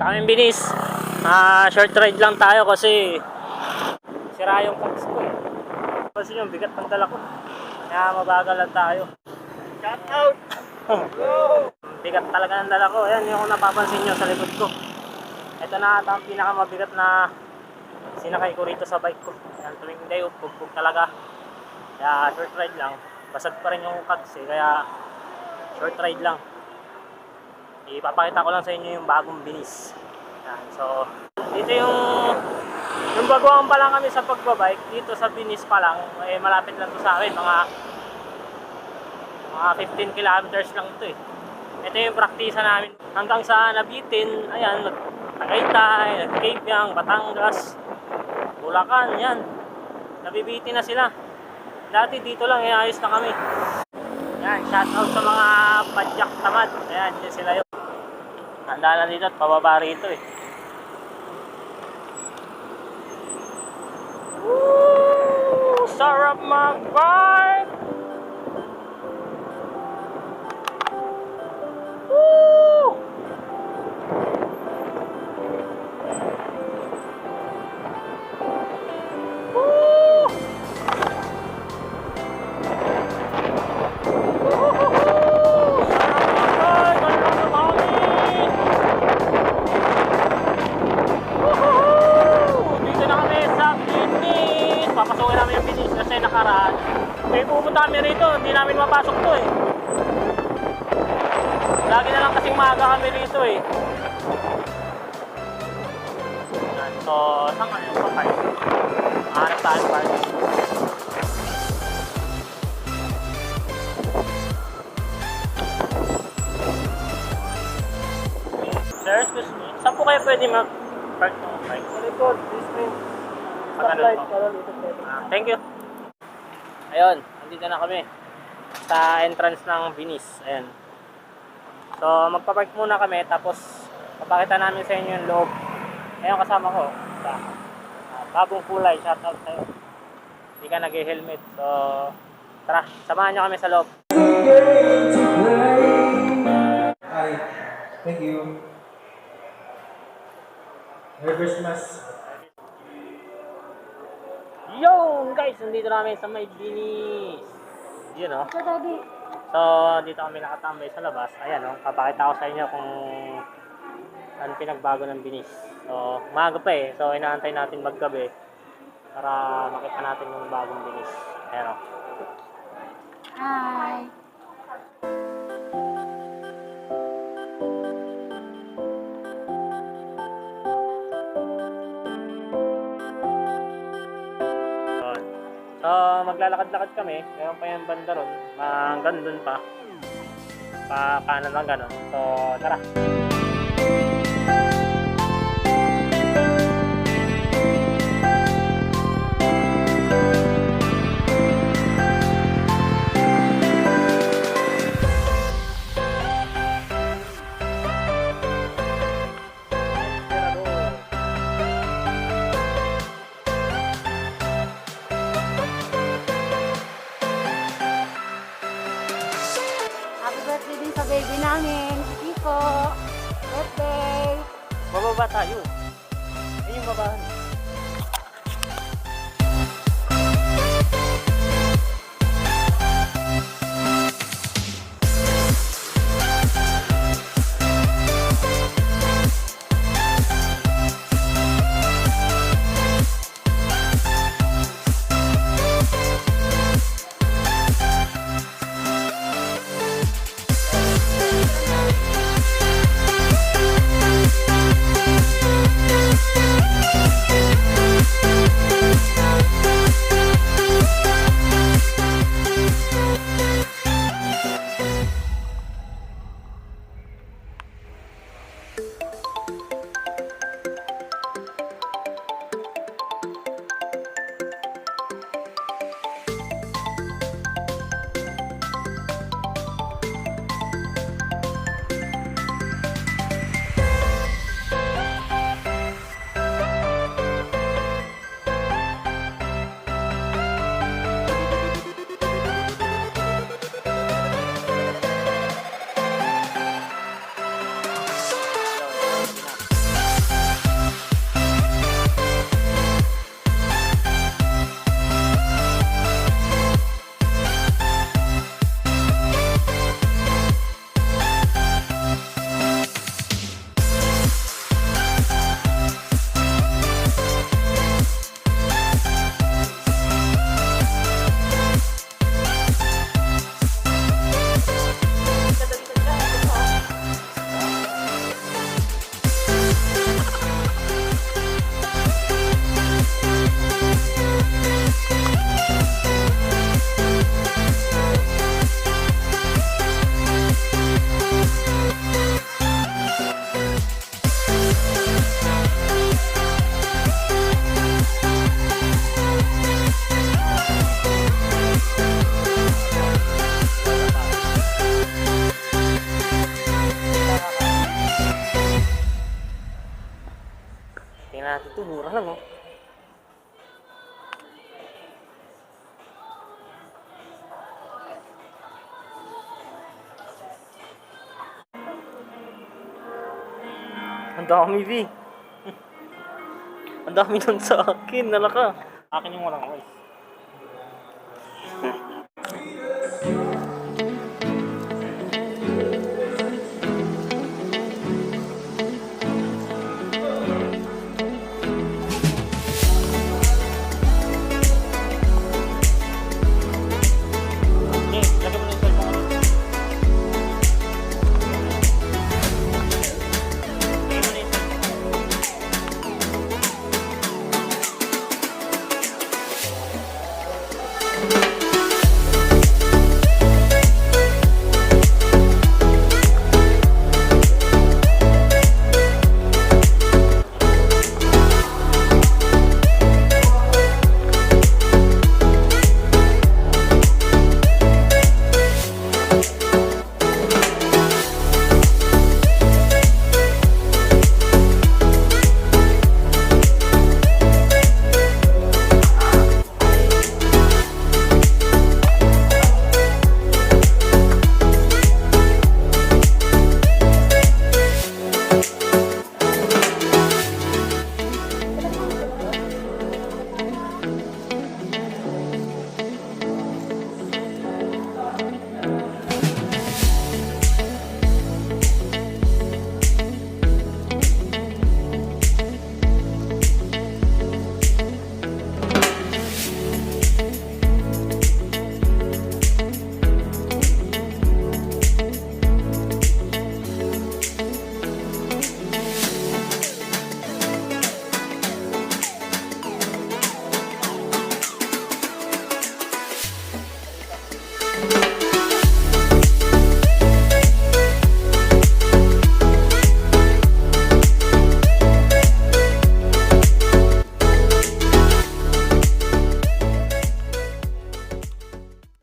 Kami binis. Ah, short ride lang tayo kasi sira yung cox ko eh. Kasi yung bigat ng dala ko. Kaya mabagal lang tayo. Shout out! bigat talaga ng dala ko. Ayan yung napapansin nyo sa likod ko. Ito na ata ang pinakamabigat na sinakay ko rito sa bike ko. Ayan, tuwing day, bugbog talaga. Kaya short ride lang. Basag pa rin yung cox eh. Kaya short ride lang. Ipapakita ko lang sa inyo yung bagong binis. Yan. So, dito yung yung baguhan pa lang kami sa pagbabike, dito sa binis pa lang, eh, malapit lang to sa akin, mga mga 15 kilometers lang to eh. Ito yung praktisa namin hanggang sa nabitin, ayan, Tagaytay, Nagkabyang, Batangas, Bulacan, yan. Nabibitin na sila. Dati dito lang, eh, ayos na kami. Yan, shout out sa mga padyak tamad. Ayan, dyan sila yun. Handa na dito at pababa rito eh. Woo! Sarap mag-bike! Kami rito, hindi namin mapasok to eh. Lagi na lang kasing maaga kami rito eh. So, saan kami yung papay? Hanap tayo parking. Sir, excuse me. Saan po kayo pwede mag-park ng bike? Likod, this Stoplight. Ah, thank you. Ayun, nandito na kami sa entrance ng Binis. Ayan. So, magpapark muna kami tapos papakita namin sa inyo yung loob. Ayun, kasama ko. Sa, ah, bagong kulay. Shoutout sa'yo. Hindi ka nag-helmet. So, tara, samahan nyo kami sa loob. Hi. Thank you. Merry Christmas. Yo, guys, nandito namin sa may Binis. Yun, oh. So, dito kami nakatambay sa labas. Ayan, oh, papakita ko sa inyo kung ano pinagbago ng binis. So, maaga pa eh. So, inaantay natin maggabi para makita natin yung bagong binis. Ayan, oh. Hi. So, maglalakad-lakad kami. Meron pa yung banda ron. Hanggang dun pa. Pa kanan lang gano'n. So, tara. Kiko. Birthday. Bababa tayo. Ayun yung babahan. Mura lang, oh. Ang dami, V. Ang dami nun sa akin. Nalaka. Akin yung walang voice.